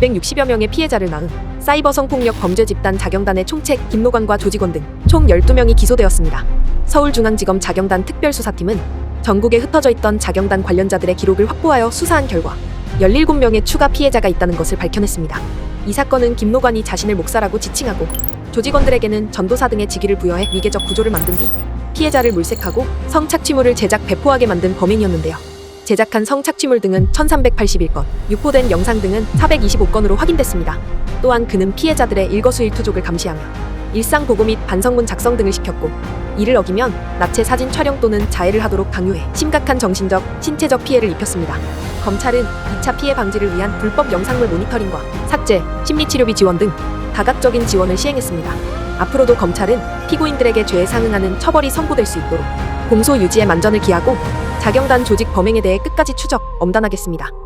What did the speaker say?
260여 명의 피해자를 낳은 사이버 성폭력 범죄 집단 자경단의 총책 김노관과 조직원 등 총 12명이 기소되었습니다. 서울중앙지검 자경단 특별수사팀은 전국에 흩어져 있던 자경단 관련자들의 기록을 확보하여 수사한 결과 17명의 추가 피해자가 있다는 것을 밝혀냈습니다. 이 사건은 김노관이 자신을 목사라고 지칭하고 조직원들에게는 전도사 등의 직위를 부여해 위계적 구조를 만든 뒤 피해자를 물색하고 성착취물을 제작 배포하게 만든 범행이었는데요. 제작한 성착취물 등은 1381건, 유포된 영상 등은 425건으로 확인됐습니다. 또한 그는 피해자들의 일거수일투족을 감시하며 일상 보고 및 반성문 작성 등을 시켰고 이를 어기면 나체 사진 촬영 또는 자해를 하도록 강요해 심각한 정신적, 신체적 피해를 입혔습니다. 검찰은 2차 피해 방지를 위한 불법 영상물 모니터링과 삭제, 심리치료비 지원 등 다각적인 지원을 시행했습니다. 앞으로도 검찰은 피고인들에게 죄에 상응하는 처벌이 선고될 수 있도록 공소 유지에 만전을 기하고 자경단 조직 범행에 대해 끝까지 추적, 엄단하겠습니다.